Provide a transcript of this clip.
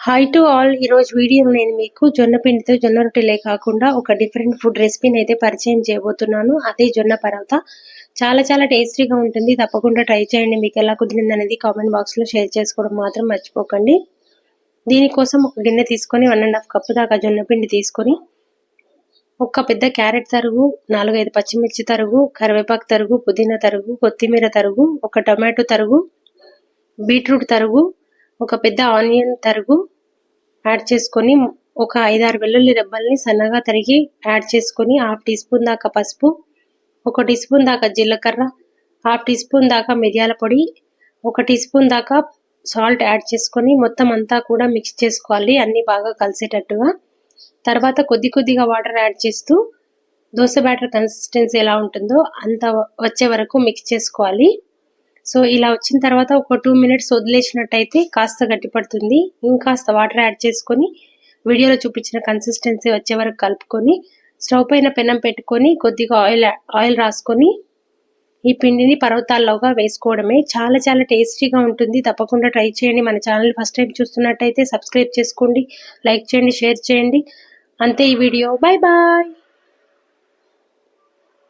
Hi to all ఈరోజు వీడియోలో నేను మీకు జొన్న పిండితో జొన్న రొట్టెలే కాకుండా ఒక డిఫరెంట్ ఫుడ్ రెసిపీని అయితే పరిచయం చేయబోతున్నాను. అదే జొన్న పరోటా. చాలా చాలా టేస్టీగా ఉంటుంది. తప్పకుండా ట్రై చేయండి. మీకు ఎలా కుదిరింది అనేది కామెంట్ బాక్స్లో షేర్ చేసుకోవడం మాత్రం మర్చిపోకండి. దీనికోసం ఒక గిన్నె తీసుకొని వన్ అండ్ హాఫ్ కప్పు దాకా జొన్న పిండి తీసుకొని ఒక పెద్ద క్యారెట్ తరుగు నాలుగైదు పచ్చిమిర్చి తరుగు కరివేపాకు తరుగు పుదీనా తరుగు కొత్తిమీర తరుగు ఒక టమాటో తరుగు బీట్రూట్ తరుగు ఒక పెద్ద ఆనియన్ తరుగు యాడ్ చేసుకొని ఒక ఐదారు వెల్లుల్లి రెబ్బల్ని సన్నగా తరిగి యాడ్ చేసుకొని హాఫ్ టీ స్పూన్ దాకా పసుపు ఒక టీ స్పూన్ దాకా జీలకర్ర హాఫ్ టీ స్పూన్ దాకా మిరియాల పొడి ఒక టీ స్పూన్ దాకా సాల్ట్ యాడ్ చేసుకొని మొత్తం అంతా కూడా మిక్స్ చేసుకోవాలి అన్నీ బాగా కలిసేటట్టుగా. తర్వాత కొద్ది కొద్దిగా వాటర్ యాడ్ చేస్తూ దోశ బ్యాటర్ కన్సిస్టెన్సీ ఎలా ఉంటుందో అంత వచ్చే వరకు మిక్స్ చేసుకోవాలి. సో ఇలా వచ్చిన తర్వాత ఒక టూ మినిట్స్ వదిలేసినట్టయితే కాస్త గట్టిపడుతుంది. ఇంకాస్త వాటర్ యాడ్ చేసుకొని వీడియోలో చూపించిన కన్సిస్టెన్సీ వచ్చే వరకు కలుపుకొని స్టవ్ పైన పెనం పెట్టుకొని కొద్దిగా ఆయిల్ ఆయిల్ రాసుకొని ఈ పిండిని పర్వతాల్లోగా వేసుకోవడమే. చాలా చాలా టేస్టీగా ఉంటుంది. తప్పకుండా ట్రై చేయండి. మన ఛానల్ ఫస్ట్ టైం చూస్తున్నట్టయితే సబ్స్క్రైబ్ చేసుకోండి లైక్ చేయండి షేర్ చేయండి. అంతే ఈ వీడియో. Bye bye